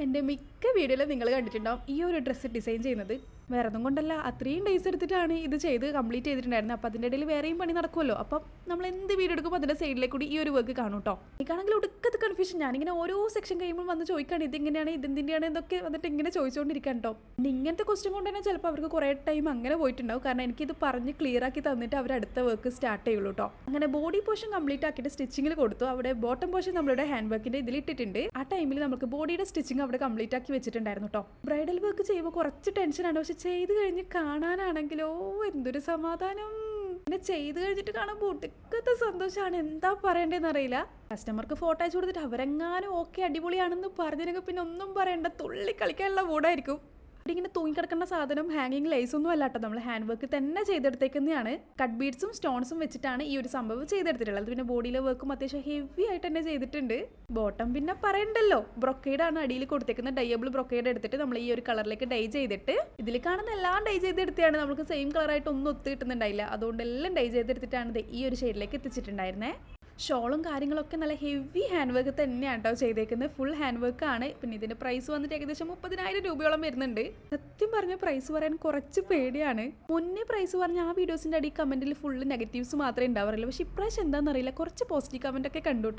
എന്റെ മിക്ക വീഡിയോയിലും നിങ്ങൾ കണ്ടിട്ടുണ്ടാവും ഈ ഒരു ഡ്രസ്സ് ഡിസൈൻ ചെയ്യുന്നത് വേറെ ഒന്നും കൊണ്ടല്ല. അത്രയും ഡേയ്സ് എടുത്തിട്ടാണ് ഇത് ചെയ്ത് കംപ്ലീറ്റ് ചെയ്തിട്ടുണ്ടായിരുന്നത്. അപ്പോൾ അതിന്റെ ഇടയിൽ വേറെയും പണി നടക്കുമല്ലോ അപ്പം നമ്മൾ എന്ത് വീട് എടുക്കുമ്പോൾ അതിന്റെ സൈഡിലേക്ക് കൂടി ഈ ഒരു വർക്ക് കാണും കേട്ടോ എനിക്കാണെങ്കിൽ ഒടുക്കത്ത് കൺഫ്യൂഷൻ ഞാനിങ്ങനെ ഓരോ സെക്ഷൻ കഴിയുമ്പോൾ വന്ന് ചോദിക്കുകയാണ് ഇതെങ്ങനെയാണ്? ഇതെന്തിന്റെയാണ് എന്നൊക്കെ വന്നിട്ട് ഇങ്ങനെ ചോദിച്ചുകൊണ്ടിരിക്കാൻ കേട്ടോ ഇങ്ങനത്തെ ക്വസ്റ്റ്യൻ കൊണ്ട് തന്നെ ചിലപ്പോൾ അവർക്ക് കുറേ ടൈം അങ്ങനെ പോയിട്ടുണ്ടാവും. കാരണം എനിക്കിത് പറഞ്ഞ് ക്ലിയർ ആക്കി തന്നിട്ട് അവർ അടുത്ത വർക്ക് സ്റ്റാർട്ട് ചെയ്യുള്ളൂ കേട്ടോ അങ്ങനെ ബോഡി പോർഷൻ കംപ്ലീറ്റ് ആക്കിയിട്ട് സ്റ്റിച്ചിങ്ങിൽ കൊടുത്തു. അവിടെ ബോട്ടം പോർഷൻ നമ്മളുടെ ഹാൻഡ് വർക്കിന്റെ ഇതിലിട്ടിട്ടുണ്ട് ആ ടൈമിൽ നമുക്ക് ബോഡിയുടെ സ്റ്റിച്ചിങ് അവിടെ കംപ്ലീറ്റ് ആക്കി വെച്ചിട്ടുണ്ടായിരുന്നു കേട്ടോ ബ്രൈഡൽ വർക്ക് ചെയ്യുമ്പോൾ കുറച്ച് ടെൻഷനാണ് പക്ഷെ ചെയ്ത് കഴിഞ്ഞ് കാണാനാണെങ്കിലോ? എന്തൊരു സമാധാനം. പിന്നെ ചെയ്ത് കഴിഞ്ഞിട്ട് കാണുമ്പോൾ ഒടുക്കത്തെ സന്തോഷമാണ് എന്താ പറയണ്ടേന്ന് അറിയില്ല കസ്റ്റമർക്ക് ഫോട്ടോ അയച്ചു കൊടുത്തിട്ട് അവരെങ്ങാനും ഓക്കെ അടിപൊളിയാണെന്ന് പറഞ്ഞതിനൊക്കെ പിന്നെ ഒന്നും പറയണ്ട. തുള്ളി കളിക്കാനുള്ള മൂടായിരിക്കും ഇവിടെ ഇങ്ങനെ തൂങ്ങിക്കിടക്കുന്ന സാധനം ഹാങ്ങിങ് ലൈസ് ഒന്നും അല്ല കേട്ടോ. നമ്മൾ ഹാൻഡ് വർക്ക് തന്നെ ചെയ്തെടുത്തേക്കുന്നതാണ്. കട്ട് ബീഡ്സും സ്റ്റോൺസും വെച്ചിട്ടാണ് ഈ ഒരു സംഭവം ചെയ്തെടുത്തിട്ടുള്ളത്. പിന്നെ ബോഡിയിലെ വർക്കും അത്യാവശ്യം ഹെവി ആയിട്ട് തന്നെ ചെയ്തിട്ടുണ്ട്. ബോട്ടം പിന്നെ പറയണ്ടല്ലോ. ബ്രൊക്കേഡ് ആണ് അടിയിൽ കൊടുത്തേക്കുന്നത്. ഡയബിൾ ബ്രൊക്കേഡ് എടുത്തിട്ട് നമ്മൾ ഈ ഒരു കളറിലേക്ക് ഡൈ ചെയ്തിട്ട് ഇതിൽ കാണുന്ന എല്ലാം ഡൈ ചെയ്തെടുത്താണ് നമുക്ക് സെയിം കളറായിട്ട് ഒന്നും ഒത്തു കിട്ടുന്നുണ്ടായില്ല. അതുകൊണ്ട് എല്ലാം ഡൈ ചെയ്തെടുത്തിട്ടാണ് ഈ ഒരു ഷെയ്ഡിലേക്ക് എത്തിച്ചിട്ടുണ്ടായിരുന്നേ. ഷോളും കാര്യങ്ങളൊക്കെ നല്ല ഹെവി ഹാൻഡ് വർക്ക് തന്നെയാണ് കേട്ടോ ചെയ്തേക്കുന്നത് ഫുൾ ഹാൻഡ് വർക്ക് ആണ്. പിന്നെ ഇതിന്റെ പ്രൈസ് വന്നിട്ട് ഏകദേശം മുപ്പതിനായിരം രൂപയോളം വരുന്നുണ്ട്. സത്യം പറഞ്ഞ പ്രൈസ് പറയാൻ കുറച്ച് പേടിയാണ്. മുന്നേ പ്രൈസ് പറഞ്ഞ ആ വീഡിയോസിന്റെ അടി കമന്റിൽ ഫുള്ള് നെഗറ്റീവ്സ് മാത്രമേ ഉണ്ടാവാറുള്ളൂ. പക്ഷെ ഇപ്രാവശ്യം എന്താണെന്നറിയില്ല. കുറച്ച് പോസിറ്റീവ് കമന്റ് ഒക്കെ കണ്ടു കേട്ടോ